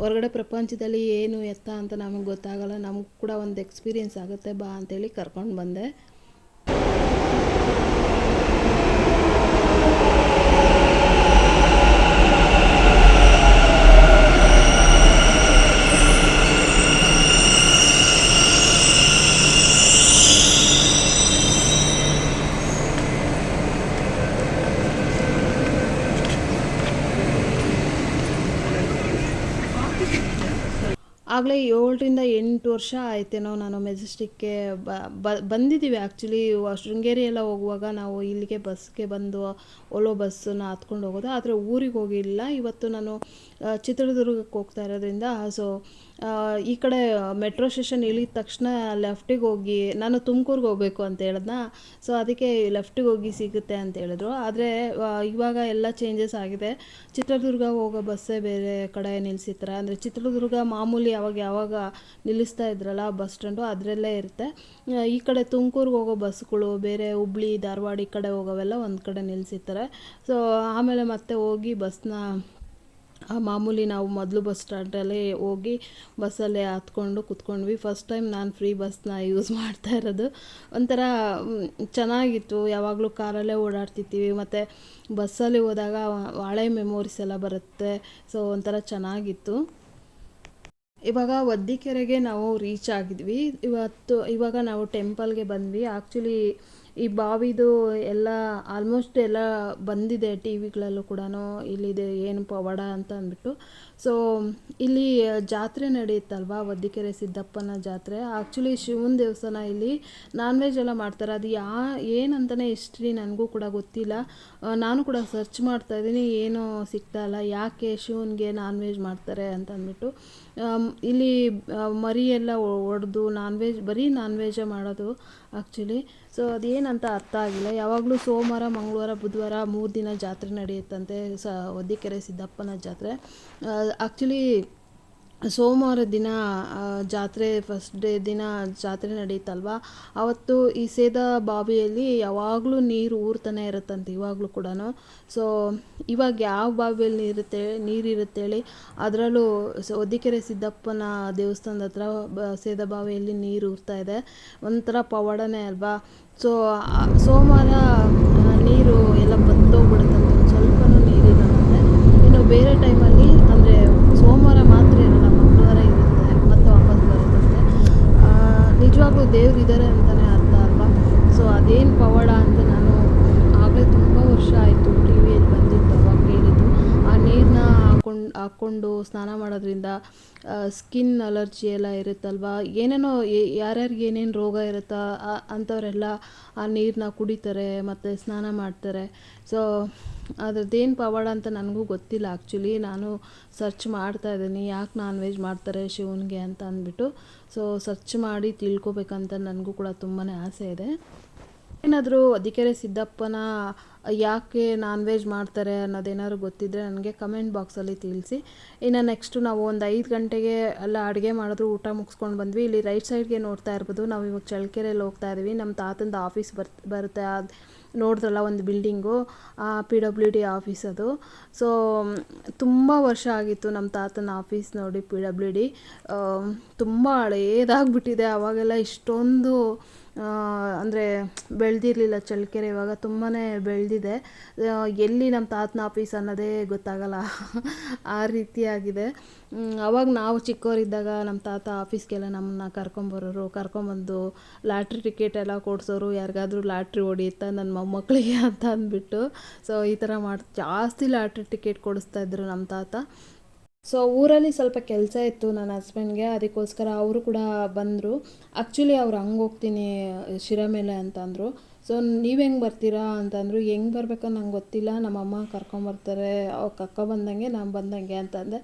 ಹೊರಗಡೆ ಪ್ರಪಂಚದಲ್ಲಿ ಏನು ಎತ್ತ ಅಂತ ನಮಗೆ ಗೊತ್ತಾಗಲ್ಲ. ನಮ್ಗೆ ಕೂಡ ಒಂದು ಎಕ್ಸ್ಪೀರಿಯೆನ್ಸ್ ಆಗುತ್ತೆ, ಬಾ ಅಂತೇಳಿ ಕರ್ಕೊಂಡು ಬಂದೆ ಆಗಲೇ ಏಳರಿಂದ ಎಂಟು ವರ್ಷ ಆಯ್ತೇನೋ ನಾನು ಮೆಜೆಸ್ಟಿಕ್ಗೆ ಬ ಬಂದಿದ್ದೀವಿ ಆ್ಯಕ್ಚುಲಿ. ಶೃಂಗೇರಿ ಎಲ್ಲ ಹೋಗುವಾಗ ನಾವು ಇಲ್ಲಿಗೆ ಬಸ್ಗೆ ಬಂದು ಓಲೋ ಬಸ್ಸನ್ನು ಹತ್ಕೊಂಡು ಹೋಗೋದು. ಆದರೆ ಊರಿಗೆ ಹೋಗಿಲ್ಲ. ಇವತ್ತು ನಾನು ಚಿತ್ರದುರ್ಗಕ್ಕೆ ಹೋಗ್ತಾ ಇರೋದ್ರಿಂದ ಸೊ ಈ ಕಡೆ ಮೆಟ್ರೋ ಸ್ಟೇಷನ್ ಇಳಿದ ತಕ್ಷಣ ಲೆಫ್ಟಿಗೆ ಹೋಗಿ, ನಾನು ತುಮ್ಕೂರ್ಗೆ ಹೋಗಬೇಕು ಅಂತ ಹೇಳಿದ್ನ ಸೊ ಅದಕ್ಕೆ ಲೆಫ್ಟಿಗೆ ಹೋಗಿ ಸಿಗುತ್ತೆ ಅಂತ ಹೇಳಿದ್ರು. ಆದರೆ ಇವಾಗ ಎಲ್ಲ ಚೇಂಜಸ್ ಆಗಿದೆ. ಚಿತ್ರದುರ್ಗ ಹೋಗೋ ಬಸ್ಸೇ ಬೇರೆ ಕಡೆ ನಿಲ್ಲಿಸಿರ್ತಾರೆ ಅಂದರೆ ಚಿತ್ರದುರ್ಗ ಮಾಮೂಲಿ ಯಾವಾಗ ಯಾವಾಗ ನಿಲ್ಲಿಸ್ತಾ ಇದ್ರಲ್ಲ ಬಸ್ ಸ್ಟ್ಯಾಂಡು ಅದರಲ್ಲೇ ಇರುತ್ತೆ. ಈ ಕಡೆ ತುಮಕೂರ್ಗೆ ಹೋಗೋ ಬಸ್ಗಳು ಬೇರೆ ಹುಬ್ಳಿ, ಧಾರವಾಡ ಈ ಕಡೆ ಹೋಗೋವೆಲ್ಲ ಒಂದು ಕಡೆ ನಿಲ್ಲಿಸಿರ್ತಾರೆ ಸೊ ಆಮೇಲೆ ಮತ್ತೆ ಹೋಗಿ ಬಸ್ನ ಮಾಮೂಲಿ ನಾವು ಮೊದಲು ಬಸ್ ಸ್ಟ್ಯಾಂಡಲ್ಲೇ ಹೋಗಿ ಬಸ್ಸಲ್ಲೇ ಹತ್ಕೊಂಡು ಕುತ್ಕೊಂಡ್ವಿ. ಫಸ್ಟ್ ಟೈಮ್ ನಾನು ಫ್ರೀ ಬಸ್ನ ಯೂಸ್ ಮಾಡ್ತಾ ಇರೋದು. ಒಂಥರ ಚೆನ್ನಾಗಿತ್ತು. ಯಾವಾಗಲೂ ಕಾರಲ್ಲೇ ಓಡಾಡ್ತಿರ್ತೀವಿ. ಮತ್ತು ಬಸ್ಸಲ್ಲಿ ಹೋದಾಗ ಹಳೆ ಮೆಮೊರೀಸ್ ಎಲ್ಲ ಬರುತ್ತೆ. ಸೊ ಒಂಥರ ಚೆನ್ನಾಗಿತ್ತು. ಇವಾಗ ಒದ್ದಿಕೆರೆಗೆ ನಾವು ರೀಚ್ ಆಗಿದ್ವಿ. ಇವತ್ತು, ಇವಾಗ ನಾವು ಟೆಂಪಲ್ಗೆ ಬಂದ್ವಿ. ಆ್ಯಕ್ಚುಲಿ ಈ ಬಾವಿದು ಎಲ್ಲ ಆಲ್ಮೋಸ್ಟ್ ಎಲ್ಲ ಬಂದಿದೆ ಟಿ ವಿಗಳಲ್ಲೂ ಕೂಡ ಇಲ್ಲಿದೆ ಏನು ಪವಾಡ ಅಂತ ಅಂದ್ಬಿಟ್ಟು. ಸೊ ಇಲ್ಲಿ ಜಾತ್ರೆ ನಡೆಯುತ್ತಲ್ವಾ? ವದ್ದಿಕೆರೆ ಸಿದ್ದಪ್ಪನ ಜಾತ್ರೆ. ಆ್ಯಕ್ಚುಲಿ ಶಿವನ ದೇವಸ್ಥಾನ ಇಲ್ಲಿ ನಾನ್ ವೆಜ್ ಎಲ್ಲ ಮಾಡ್ತಾರೆ. ಅದು ಯಾ ಏನಂತಲೇ ಹಿಸ್ಟ್ರಿ ನನಗೂ ಕೂಡ ಗೊತ್ತಿಲ್ಲ. ನಾನು ಕೂಡ ಸರ್ಚ್ ಮಾಡ್ತಾ ಇದ್ದೀನಿ. ಏನೂ ಸಿಗ್ತಾ ಇಲ್ಲ. ಯಾಕೆ ಶಿವನಿಗೆ ನಾನ್ ವೆಜ್ ಮಾಡ್ತಾರೆ ಅಂತ ಅಂದ್ಬಿಟ್ಟು. ಇಲ್ಲಿ ಮರಿ ಎಲ್ಲ ಒಡೆದು ನಾನ್ ವೆಜ್ ಬರೀ ನಾನ್ ವೆಜ್ಜೇ ಮಾಡೋದು ಆ್ಯಕ್ಚುಲಿ ಸೊ ಅದೇನಂತ ಅರ್ಥ ಆಗಿಲ್ಲ. ಯಾವಾಗಲೂ ಸೋಮವಾರ, ಮಂಗಳವಾರ, ಬುಧವಾರ ಮೂರು ದಿನ ಜಾತ್ರೆ ನಡೆಯುತ್ತಂತೆ ಸ ಒದ್ದಿಕೆರೆ ಸಿದ್ದಪ್ಪನ ಜಾತ್ರೆ. ಆ್ಯಕ್ಚುಲಿ ಸೋಮವಾರ ದಿನ ಜಾತ್ರೆ ಫಸ್ಟ್ ಡೇ ದಿನ ಜಾತ್ರೆ ನಡೆಯುತ್ತಲ್ವ ಆವತ್ತು ಈ ಸೇದ ಬಾವಿಯಲ್ಲಿ ಯಾವಾಗಲೂ ನೀರು ಊರ್ತಾನೆ ಇರುತ್ತಂತೆ, ಇವಾಗಲೂ ಕೂಡ ಸೊ ಇವಾಗ ಯಾವ ಬಾವಿಯಲ್ಲಿ ನೀರಿರುತ್ತೆ ಹೇಳಿ, ಅದರಲ್ಲೂ ಒದ್ದಿಕೆರೆ ಸಿದ್ದಪ್ಪನ ದೇವಸ್ಥಾನದ ಹತ್ರ ಸೇದ ಬಾವಿಯಲ್ಲಿ ನೀರು ಊರ್ತಾ ಇದೆ. ಒಂಥರ ಪವಾಡನೇ ಅಲ್ವಾ? ಸೊ ಸೋಮವಾರ ನೀರು ಎಲ್ಲ ಬತ್ತೋಗ್ಬಿಡುತ್ತಂತೆ ಒಂದು ಸ್ವಲ್ಪನೂ ನೀರಿರಲ್ಲಂತೆ ಇನ್ನು ಬೇರೆ ಟೈಮಲ್ಲಿ ಅಂದರೆ ಸೋಮವಾರ ಮಾತ್ರ ಇರಲ್ಲ ಮಂಗಳವಾರ ಇರುತ್ತೆ ಮತ್ತೆ ವಾಪಸ್ ಬರುತ್ತಂತೆ ನಿಜವಾಗ್ಲೂ ದೇವ್ರು ಇದ್ದಾರೆ ಅಂತಲೇ ಅರ್ಥ ಅಲ್ವಾ? ಸೊ ಅದೇನು ಪವಾಡ ಅಂತ ನಾನು ಆಗಲೇ ತುಂಬ ವರ್ಷ ಆಯಿತು ಟಿ ವಿಯಲ್ಲಿ ಬಂದಿದ್ದು ಅವಾಗ ಕೇಳಿದ್ದು ಆ ನೀರನ್ನ ಹಾಕೊಂಡು, ಹಾಕ್ಕೊಂಡು ಸ್ನಾನ ಮಾಡೋದ್ರಿಂದ ಸ್ಕಿನ್ ಅಲರ್ಜಿ ಎಲ್ಲ ಇರುತ್ತಲ್ವ? ಏನೇನೋ ಯಾರ್ಯಾರಿಗೆ ಏನೇನು ರೋಗ ಇರುತ್ತಾ ಅಂಥವರೆಲ್ಲ ಆ ನೀರನ್ನ ಕುಡಿತಾರೆ ಮತ್ತು ಸ್ನಾನ ಮಾಡ್ತಾರೆ. ಸೊ ಅದ್ರದ್ದೇನು ಪವಾಡ ಅಂತ ನನಗೂ ಗೊತ್ತಿಲ್ಲ ಆ್ಯಕ್ಚುಲಿ ನಾನು ಸರ್ಚ್ ಮಾಡ್ತಾ ಇದ್ದೀನಿ. ಯಾಕೆ ನಾನ್ ವೆಜ್ ಮಾಡ್ತಾರೆ ಶಿವನಿಗೆ ಅಂತ ಅಂದ್ಬಿಟ್ಟು. ಸೊ ಸರ್ಚ್ ಮಾಡಿ ತಿಳ್ಕೊಬೇಕಂತ ನನಗೂ ಕೂಡ ತುಂಬಾ ಆಸೆ ಇದೆ. ಏನಾದರೂ ಅದಿಕೆರೆ ಸಿದ್ದಪ್ಪನ ಯಾಕೆ ನಾನ್ ವೆಜ್ ಮಾಡ್ತಾರೆ ಅನ್ನೋದೇನಾದ್ರು ಗೊತ್ತಿದ್ದರೆ ನನಗೆ ಕಮೆಂಟ್ ಬಾಕ್ಸಲ್ಲಿ ತಿಳಿಸಿ. ಇನ್ನು ನೆಕ್ಸ್ಟು ನಾವು ಒಂದು ಐದು ಗಂಟೆಗೆ ಎಲ್ಲ ಅಡುಗೆ ಮಾಡಿದ್ರು, ಊಟ ಮುಗಿಸ್ಕೊಂಡು ಬಂದ್ವಿ. ಇಲ್ಲಿ ರೈಟ್ ಸೈಡ್ಗೆ ನೋಡ್ತಾ ಇರ್ಬೋದು, ನಾವು ಇವಾಗ ಚಳ್ಳಕೆರೆಯಲ್ಲಿ ಹೋಗ್ತಾ ಇದ್ದೀವಿ ನಮ್ಮ ತಾತಂದು ಆಫೀಸ್ ಬರ್, ಬರುತ್ತೆ. ಅದು ನೋಡಿದ್ರಲ್ಲ ಒಂದು building P W D office ಅದು. ಸೊ ತುಂಬ ವರ್ಷ ಆಗಿತ್ತು ನಮ್ಮ ತಾತನ ಆಫೀಸ್ ನೋಡಿ ಪಿ ಡಬ್ಲ್ಯೂ ಡಿ ತುಂಬ ಹಳೇದಾಗ್ಬಿಟ್ಟಿದೆ. ಅವಾಗೆಲ್ಲ ಇಷ್ಟೊಂದು ಅಂದರೆ ಬೆಳೆದಿರಲಿಲ್ಲ ಚಳ್ಳಕೆರೆ ಇವಾಗ ತುಂಬಾ ಬೆಳೆದಿದೆ. ಎಲ್ಲಿ ನಮ್ಮ ತಾತನ ಆಫೀಸ್ ಅನ್ನೋದೇ ಗೊತ್ತಾಗಲ್ಲ. ಆ ರೀತಿಯಾಗಿದೆ ಅವಾಗ ನಾವು ಚಿಕ್ಕವರಿದ್ದಾಗ ನಮ್ಮ ತಾತ ಆಫೀಸ್ಗೆಲ್ಲ ನಮ್ಮನ್ನ ಕರ್ಕೊಂಬರೋರು, ಕರ್ಕೊಂಬಂದು ಲಾಟ್ರಿ ಟಿಕೆಟ್ ಎಲ್ಲ ಕೊಡಿಸೋರು, ಯಾರಿಗಾದರೂ ಲಾಟ್ರಿ ಹೊಡಿಯುತ್ತಾ ನನ್ನ ಮೊಮ್ಮಕ್ಕಳಿಗೆ ಅಂತ ಅಂದ್ಬಿಟ್ಟು. ಸೊ ಈ ಥರ ಮಾಡಿ, ಜಾಸ್ತಿ ಲಾಟ್ರಿ ಟಿಕೆಟ್ ಕೊಡಿಸ್ತಾ ಇದ್ರು ನಮ್ಮ ತಾತ. ಸೊ ಊರಲ್ಲಿ ಸ್ವಲ್ಪ ಕೆಲಸ ಇತ್ತು ನನ್ನ ಹಸ್ಬೆಂಡ್ಗೆ ಅದಕ್ಕೋಸ್ಕರ ಅವರು ಕೂಡ ಬಂದರು. ಆ್ಯಕ್ಚುಲಿ ಅವ್ರು ಹಂಗೆ ಹೋಗ್ತೀನಿ ಶಿರಾ ಮೇಲೆ ಅಂದರು ಸೊ ನೀವು ಹೆಂಗೆ ಬರ್ತೀರಾ ಅಂತಂದರು, ಹೆಂಗೆ ಬರಬೇಕೋ ನಂಗೆ ಗೊತ್ತಿಲ್ಲ, ನಮ್ಮಮ್ಮ ಕರ್ಕೊಂಬರ್ತಾರೆ ಅವ್ರ ಕರ್ಕೊ ಬಂದಂಗೆ, ನಾನು ಬಂದಂಗೆ ಅಂತಂದೆ.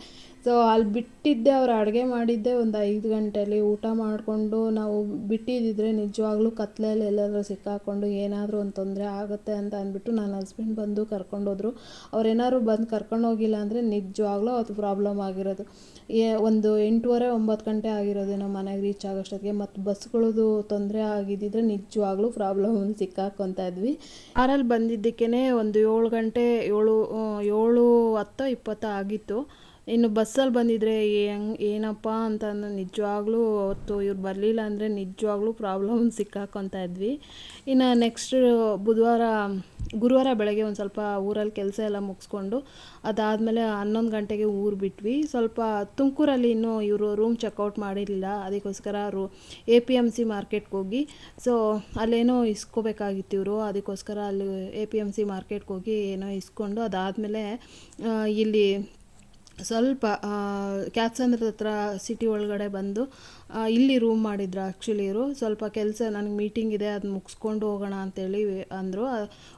ಸೊ ಅಲ್ಲಿ ಬಿಟ್ಟಿದ್ದೆ, ಅವ್ರು ಅಡುಗೆ ಮಾಡಿದ್ದೆ ಒಂದು ಐದು ಗಂಟೆಯಲ್ಲಿ ಊಟ ಮಾಡಿಕೊಂಡು ನಾವು ಬಿಟ್ಟಿದ್ದಿದ್ರೆ ನಿಜವಾಗ್ಲೂ ಕತ್ಲೆಯಲ್ಲಿ ಎಲ್ಲಾದರೂ ಸಿಕ್ಕಾಕೊಂಡು ಏನಾದರೂ ಒಂದು ತೊಂದರೆ ಆಗುತ್ತೆ ಅಂತ ಅಂದ್ಬಿಟ್ಟು ನನ್ನ ಹಸ್ಬೆಂಡ್ ಬಂದು ಕರ್ಕೊಂಡೋದ್ರು ಅವ್ರೇನಾದ್ರು ಬಂದು ಕರ್ಕೊಂಡು ಹೋಗಿಲ್ಲ ಅಂದರೆ ನಿಜವಾಗ್ಲೂ ಅದು ಪ್ರಾಬ್ಲಮ್ ಆಗಿರೋದು. ಏ, ಒಂದು ಎಂಟೂವರೆ, ಒಂಬತ್ತು ಗಂಟೆ ಆಗಿರೋದೇನೋ ಮನೆಗೆ ರೀಚ್ ಆಗೋಷ್ಟೊತ್ತಿಗೆ. ಮತ್ತು ಬಸ್ಗಳದು ತೊಂದರೆ ಆಗಿದ್ದಿದ್ರೆ ನಿಜವಾಗ್ಲೂ ಪ್ರಾಬ್ಲಮ್ ಸಿಕ್ಕಾಕೊತಾ ಇದ್ವಿ ಕಾರಲ್ಲಿ ಬಂದಿದ್ದಕ್ಕೇ ಒಂದು ಏಳು ಗಂಟೆ ಏಳು ಏಳು ಹತ್ತೋ ಇಪ್ಪತ್ತೋ ಆಗಿತ್ತು. ಇನ್ನು ಬಸ್ಸಲ್ಲಿ ಬಂದಿದ್ದರೆ ಹೆಂಗ್, ಏನಪ್ಪ ಅಂತ ನಿಜವಾಗ್ಲೂ ಅವತ್ತು ಇವ್ರು ಬರಲಿಲ್ಲ ಅಂದರೆ ನಿಜವಾಗ್ಲೂ ಪ್ರಾಬ್ಲಮ್ ಸಿಕ್ಕಾಕೊತಾ ಇದ್ವಿ. ಇನ್ನು ನೆಕ್ಸ್ಟ್ ಬುಧವಾರ, ಗುರುವಾರ ಬೆಳಗ್ಗೆ ಒಂದು ಸ್ವಲ್ಪ ಊರಲ್ಲಿ ಕೆಲಸ ಎಲ್ಲ ಮುಗಿಸ್ಕೊಂಡು ಅದಾದಮೇಲೆ ಹನ್ನೊಂದು ಗಂಟೆಗೆ ಊರು ಬಿಟ್ವಿ. ಸ್ವಲ್ಪ ತುಮಕೂರಲ್ಲಿ ಇನ್ನೂ ಇವರು ರೂಮ್ ಚೆಕ್ಔಟ್ ಮಾಡಿರಲಿಲ್ಲ, ಅದಕ್ಕೋಸ್ಕರ ರೂ ಎ ಪಿ ಎಂ ಸಿ ಮಾರ್ಕೆಟ್ಗೆ ಹೋಗಿ. ಸೊ ಅಲ್ಲೇನೋ ಇಸ್ಕೋಬೇಕಾಗಿತ್ತು ಇವರು, ಅದಕ್ಕೋಸ್ಕರ ಅಲ್ಲಿ ಎ ಪಿ ಎಂ ಸಿ ಮಾರ್ಕೆಟ್ಗೆ ಹೋಗಿ ಏನೋ ಇಸ್ಕೊಂಡು ಅದಾದಮೇಲೆ ಇಲ್ಲಿ ಸ್ವಲ್ಪ ಕ್ಯಾತ್ಸಂದ್ರದ ಹತ್ರ ಸಿಟಿ ಒಳಗಡೆ ಬಂದು ಇಲ್ಲಿ ರೂಮ್ ಮಾಡಿದ್ರು ಆ್ಯಕ್ಚುಲಿ ಇವರು. ಸ್ವಲ್ಪ ಕೆಲಸ, ನನಗೆ ಮೀಟಿಂಗ್ ಇದೆ ಅದು ಮುಗಿಸ್ಕೊಂಡು ಹೋಗೋಣ ಅಂತೇಳಿ ಅಂದರು.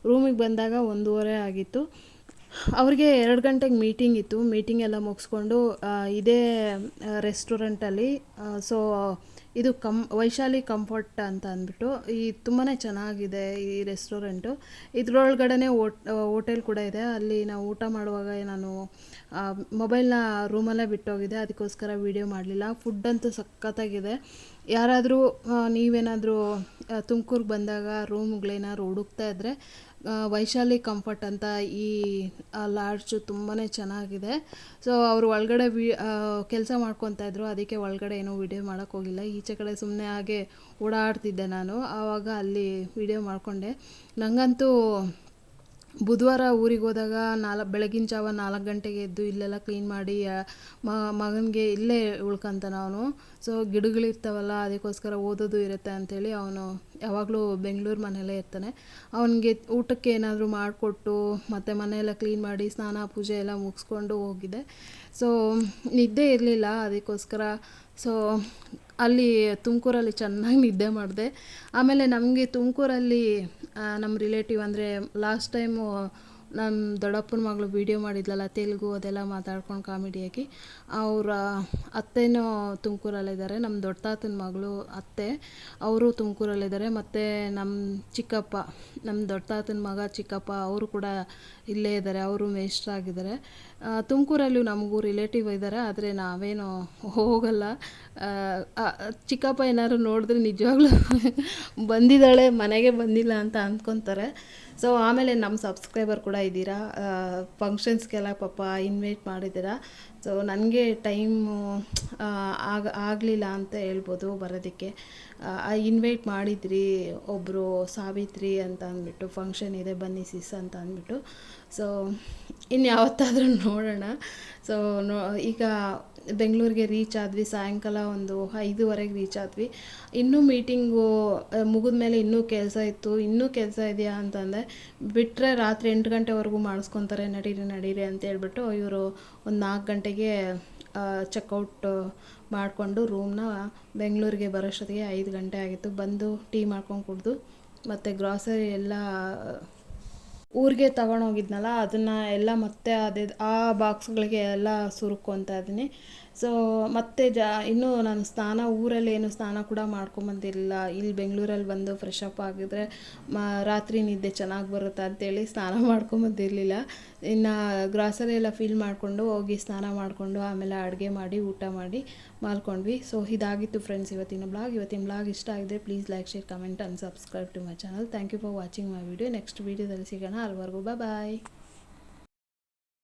ರೂಮಿಗೆ ಬಂದಾಗ ಒಂದೂವರೆ ಆಗಿತ್ತು. ಅವ್ರಿಗೆ ಎರಡು ಗಂಟೆಗೆ ಮೀಟಿಂಗ್ ಇತ್ತು. ಮೀಟಿಂಗ್ ಎಲ್ಲ ಮುಗಿಸ್ಕೊಂಡು ಇದೇ ರೆಸ್ಟೋರೆಂಟಲ್ಲಿ ಸೊ ಇದು ಕಂ, ವೈಶಾಲಿ ಕಂಫರ್ಟ್ ಅಂತ ಅಂದ್ಬಿಟ್ಟು, ಈ ತುಂಬಾ ಚೆನ್ನಾಗಿದೆ ಈ ರೆಸ್ಟೋರೆಂಟು. ಇದ್ರೊಳಗಡೆ ಓಟ್, ಹೋಟೆಲ್ ಕೂಡ ಇದೆ. ಅಲ್ಲಿ ನಾವು ಊಟ ಮಾಡುವಾಗ ನಾನು ಮೊಬೈಲ್ನ ರೂಮಲ್ಲೇ ಬಿಟ್ಟೋಗಿದೆ. ಅದಕ್ಕೋಸ್ಕರ ವೀಡಿಯೋ ಮಾಡಲಿಲ್ಲ. ಫುಡ್ ಅಂತೂ ಸಖತ್ತಾಗಿದೆ. ಯಾರಾದರೂ ನೀವೇನಾದರೂ ತುಮಕೂರಿಗೆ ಬಂದಾಗ ರೂಮ್ಗಳೇನಾದ್ರು ಹುಡುಕ್ತಾ ಇದ್ದರೆ ವೈಶಾಲಿ ಕಂಫರ್ಟ್ ಅಂತ ಈ ಲಾಡ್ಜು ತುಂಬಾ ಚೆನ್ನಾಗಿದೆ. ಸೊ ಅವರು ಒಳಗಡೆ ವಿ ಕೆಲಸ ಮಾಡ್ಕೊತಾ ಇದ್ರು, ಅದಕ್ಕೆ ಒಳಗಡೆ ಏನೂ ವಿಡಿಯೋ ಮಾಡೋಕ್ಕೋಗಿಲ್ಲ ಈಚೆ ಕಡೆ ಸುಮ್ಮನೆ ಹಾಗೆ ಓಡಾಡ್ತಿದ್ದೆ ನಾನು. ಆವಾಗ ಅಲ್ಲಿ ವಿಡಿಯೋ ಮಾಡಿಕೊಂಡೆ. ನನಗಂತೂ ಬುಧವಾರ ಊರಿಗೆ ಹೋದಾಗ ನಾಲ್ಕು ಬೆಳಗಿನ ಜಾವ ನಾಲ್ಕು ಗಂಟೆಗೆ ಎದ್ದು ಇಲ್ಲೆಲ್ಲ ಕ್ಲೀನ್ ಮಾಡಿ ಮಗನಿಗೆ ಇಲ್ಲೇ ಉಳ್ಕೊಂತಾನ ಅವನು ಸೊ ಗಿಡಗಳಿರ್ತಾವಲ್ಲ, ಅದಕ್ಕೋಸ್ಕರ ಓದೋದು ಇರುತ್ತೆ ಅಂಥೇಳಿ ಅವನು ಯಾವಾಗಲೂ ಬೆಂಗಳೂರು ಮನೆಯಲ್ಲೇ ಇರ್ತಾನೆ. ಅವನಿಗೆ ಊಟಕ್ಕೆ ಏನಾದರೂ ಮಾಡಿಕೊಟ್ಟು, ಮತ್ತು ಮನೆಯೆಲ್ಲ ಕ್ಲೀನ್ ಮಾಡಿ, ಸ್ನಾನ, ಪೂಜೆ ಎಲ್ಲ ಮುಗಿಸ್ಕೊಂಡು ಹೋಗಿದ್ದೆ ಸೊ ನಿದ್ದೆ ಇರಲಿಲ್ಲ, ಅದಕ್ಕೋಸ್ಕರ ಸೊ ಅಲ್ಲಿ ತುಮಕೂರಲ್ಲಿ ಚೆನ್ನಾಗಿ ನಿದ್ದೆ ಮಾಡಿದೆ. ಆಮೇಲೆ ನಮಗೆ ತುಮಕೂರಲ್ಲಿ ನಮ್ಮ ರಿಲೇಟಿವ್ ಅಂದರೆ ಲಾಸ್ಟ್ ಟೈಮು ನಮ್ಮ ದೊಡ್ಡಪ್ಪನ ಮಗಳು ವೀಡಿಯೋ ಮಾಡಿದ್ಲಲ್ಲ, ತೆಲುಗು ಅದೆಲ್ಲ ಮಾತಾಡ್ಕೊಂಡು ಕಾಮಿಡಿಯಾಗಿ ಅವರ ಅತ್ತೆನೂ ತುಮಕೂರಲ್ಲಿದ್ದಾರೆ ನಮ್ಮ ದೊಡ್ಡ ತಾತನ ಮಗಳು ಅತ್ತೆ, ಅವರು ತುಮಕೂರಲ್ಲಿದ್ದಾರೆ ಮತ್ತು ನಮ್ಮ ಚಿಕ್ಕಪ್ಪ ನಮ್ಮ ದೊಡ್ಡ ತಾತನ ಮಗ ಚಿಕ್ಕಪ್ಪ, ಅವರು ಕೂಡ ಇಲ್ಲೇ ಇದ್ದಾರೆ ಅವರು ಮೇಷ್ಟ್ರಾಗಿದ್ದಾರೆ ತುಮಕೂರಲ್ಲೂ ನಮಗೂ ರಿಲೇಟಿವ್ ಇದ್ದಾರೆ ಆದರೆ ನಾವೇನು ಹೋಗಲ್ಲ. ಚಿಕ್ಕಪ್ಪ ಏನಾದ್ರು ನೋಡಿದ್ರೆ ನಿಜವಾಗ್ಲೂ ಬಂದಿದ್ದಾಳೆ, ಮನೆಗೆ ಬಂದಿಲ್ಲ ಅಂತ ಅಂದ್ಕೊತಾರೆ ಸೊ ಆಮೇಲೆ ನಮ್ಮ ಸಬ್ಸ್ಕ್ರೈಬರ್ ಕೂಡ ಇದ್ದೀರಾ. ಫಂಕ್ಷನ್ಸ್ಗೆಲ್ಲ ಪಾಪ ಇನ್ವೈಟ್ ಮಾಡಿದ್ದೀರಾ. ಸೊ ನನಗೆ ಟೈಮು ಆಗ, ಆಗಲಿಲ್ಲ ಅಂತ ಹೇಳ್ಬೋದು ಬರೋದಕ್ಕೆ. ಇನ್ವೈಟ್ ಮಾಡಿದ್ರಿ ಒಬ್ಬರು ಸಾವಿತ್ರಿ ಅಂತ ಅಂದ್ಬಿಟ್ಟು ಫಂಕ್ಷನ್ ಇದೆ ಬನ್ನಿ ಸಿಸ್ ಅಂತ ಅಂದ್ಬಿಟ್ಟು. ಸೊ ಇನ್ಯಾವತ್ತಾದರೂ ನೋಡೋಣ. ಸೊ ಈಗ ಬೆಂಗಳೂರಿಗೆ ರೀಚ್ ಆದ್ವಿ, ಸಾಯಂಕಾಲ ಒಂದು ಐದುವರೆಗೆ ರೀಚ್ ಆದ್ವಿ. ಇನ್ನೂ ಮೀಟಿಂಗು ಮುಗಿದ ಮೇಲೆ ಇನ್ನೂ ಕೆಲಸ ಇತ್ತು. ಇನ್ನೂ ಕೆಲಸ ಇದೆಯಾ ಅಂತಂದರೆ ಬಿಟ್ಟರೆ ರಾತ್ರಿ ಎಂಟು ಗಂಟೆವರೆಗೂ ಮಾಡಿಸ್ಕೊತಾರೆ, ನಡೀರಿ ನಡೀರಿ ಅಂತ ಹೇಳ್ಬಿಟ್ಟು ಇವರು ಒಂದು ನಾಲ್ಕು ಗಂಟೆಗೆ ಚೆಕ್ಔಟ್ ಮಾಡಿಕೊಂಡು ರೂಮ್ನ ಬೆಂಗಳೂರಿಗೆ ಬರೋಷ್ಟೊತ್ತಿಗೆ ಐದು ಗಂಟೆ ಆಗಿತ್ತು. ಬಂದು ಟೀ ಮಾಡ್ಕೊಂಡು ಕುಡಿದು, ಮತ್ತು ಗ್ರಾಸರಿ ಎಲ್ಲ ಊರಿಗೆ ತಗೊಂಡೋಗಿದ್ನಲ್ಲ ಅದನ್ನು ಎಲ್ಲ ಮತ್ತೆ ಅದೇ ಆ ಬಾಕ್ಸ್ಗಳಿಗೆ ಎಲ್ಲ ಸುರುಕ್ಕೊತಾ ಇದ್ದೀನಿ. ಸೊ ಮತ್ತೆ ಜಾ, ಇನ್ನೂ ನಾನು ಸ್ನಾನ ಊರಲ್ಲಿ ಏನು ಸ್ನಾನ ಕೂಡ ಮಾಡ್ಕೊಂಬಂದಿರಲಿಲ್ಲ. ಇಲ್ಲಿ ಬೆಂಗಳೂರಲ್ಲಿ ಬಂದು ಫ್ರೆಶ್ ಅಪ್ ಆಗಿದ್ರೆ ಮ, ರಾತ್ರಿ ನಿದ್ದೆ ಚೆನ್ನಾಗಿ ಬರುತ್ತೆ ಅಂತೇಳಿ ಸ್ನಾನ ಮಾಡ್ಕೊಂಬಂದಿರಲಿಲ್ಲ. ಇನ್ನು ಗ್ರಾಸರಿ ಎಲ್ಲ ಫಿಲ್ ಮಾಡಿಕೊಂಡು ಹೋಗಿ ಸ್ನಾನ ಮಾಡಿಕೊಂಡು ಆಮೇಲೆ ಅಡುಗೆ ಮಾಡಿ, ಊಟ ಮಾಡಿ ಮಾಡ್ಕೊಂಡ್ವಿ. ಸೊ ಇದಾಗಿತ್ತು ಫ್ರೆಂಡ್ಸ್ ಇವತ್ತಿನ ಬ್ಲಾಗ್ ಇವತ್ತಿನ ಬ್ಲಾಗ್ ಇಷ್ಟ ಆಗಿದೆ please like share comment and subscribe to my channel thank you for watching my video next ವೀಡಿಯೋದಲ್ಲಿ ಸಿಗೋಣ. ಅಲ್ವರೆಗೂ ಬಾಯ್